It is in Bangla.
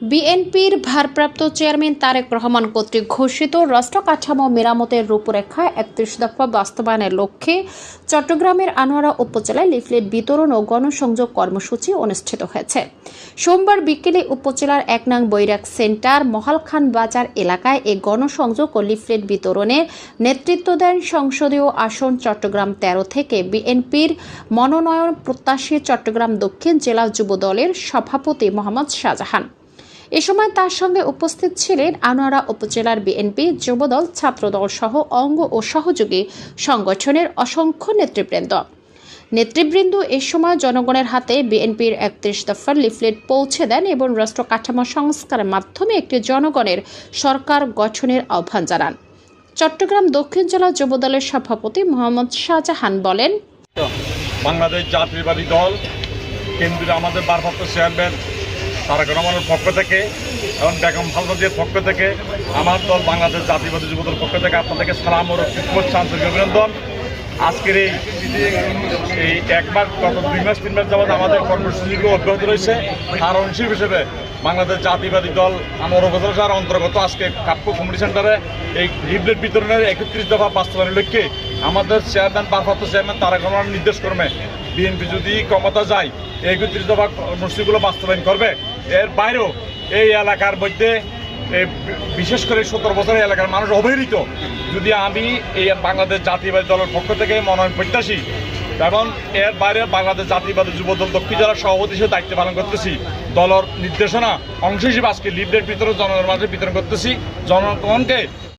বিএনপির ভারপ্রাপ্ত চেয়ারম্যান তারেক রহমান কর্তৃক ঘোষিত রাষ্ট্র কাঠামো মেরামতের রূপরেখা একত্রিশ দফা বাস্তবায়নের লক্ষ্যে চট্টগ্রামের আনোয়ারা উপজেলায় লিফলেট বিতরণ ও গণসংযোগ কর্মসূচি অনুষ্ঠিত হয়েছে। সোমবার বিকেলে উপজেলার এক নং বৈরাক সেন্টার মহালখান বাজার এলাকায় এই গণসংযোগ ও লিফলেট বিতরণের নেতৃত্ব দেন সংসদীয় আসন চট্টগ্রাম তেরো থেকে বিএনপির মনোনয়ন প্রত্যাশী চট্টগ্রাম দক্ষিণ জেলা যুব দলের সভাপতি মোহাম্মদ শাহজাহান। এ সময় তার সঙ্গে উপস্থিত ছিলেন আনোয়ারা উপজেলার বিএনপি যুবদল, ছাত্রদল সহ অঙ্গ ও সহযোগী সংগঠনের অসংখ্য নেতৃবৃন্দ। নেতৃবৃন্দ এ সময় জনগণের হাতে বিএনপির একত্রিশ দফার লিফলেট পৌঁছে দেন এবং রাষ্ট্র কাঠামো সংস্কারের মাধ্যমে একটি জনগণের সরকার গঠনের আহ্বান জানান। চট্টগ্রাম দক্ষিণ জেলা যুবদলের সভাপতি মোহাম্মদ শাহজাহান বলেন, বাংলাদেশ জাতীয়বাদী দল, কেন্দ্রীয় আমাদের ভারপ্রাপ্ত চেয়ারম্যান তারেক রহমানের পক্ষ থেকে এবং বেগম খালেদাজির পক্ষ থেকে, আমার দল বাংলাদেশ জাতীয়বাদী যুবদলের পক্ষ থেকে আপনাদেরকে সালাম ও শুভেচ্ছা অভিনন্দন। আজকের এই এই এক মাস গত দুই মাস, তিন মাস যাবৎ আমাদের কর্মসূচিগুলো অব্যাহত রয়েছে। তার অংশ হিসেবে বাংলাদেশ জাতিবাদী দল আমার উপজেলার অন্তর্গত আজকে কাপ্য কমিটি সেন্টারে এই লিফলেট বিতরণের একত্রিশ দফা বাস্তবায়নের লক্ষ্যে আমাদের চেয়ারম্যান, ভারপ্রাপ্ত চেয়ারম্যান তারেক রহমান নির্দেশ ক্রমে বিএনপি যদি ক্ষমতা যায় একত্রিশ দফা কর্মসূচিগুলো বাস্তবায়ন করবে। এর বাইরেও এই এলাকার মধ্যে বিশেষ করে সত্তর বছরের এলাকার মানুষ অবহেলিত। যদি আমি এই বাংলাদেশ জাতীয়বাদী দলের পক্ষ থেকে মনোনয়ন প্রত্যাশী, এবং এর বাইরে বাংলাদেশ জাতীয়বাদী যুব দল দক্ষিণ জেলার সভাপতি হিসেবে দায়িত্ব পালন করতেছি, দলের নির্দেশনা অংশ হিসেবে আজকে লিডলেট বিতরণ জনগণের মাঝে বিতরণ করতেছি। জনগণকে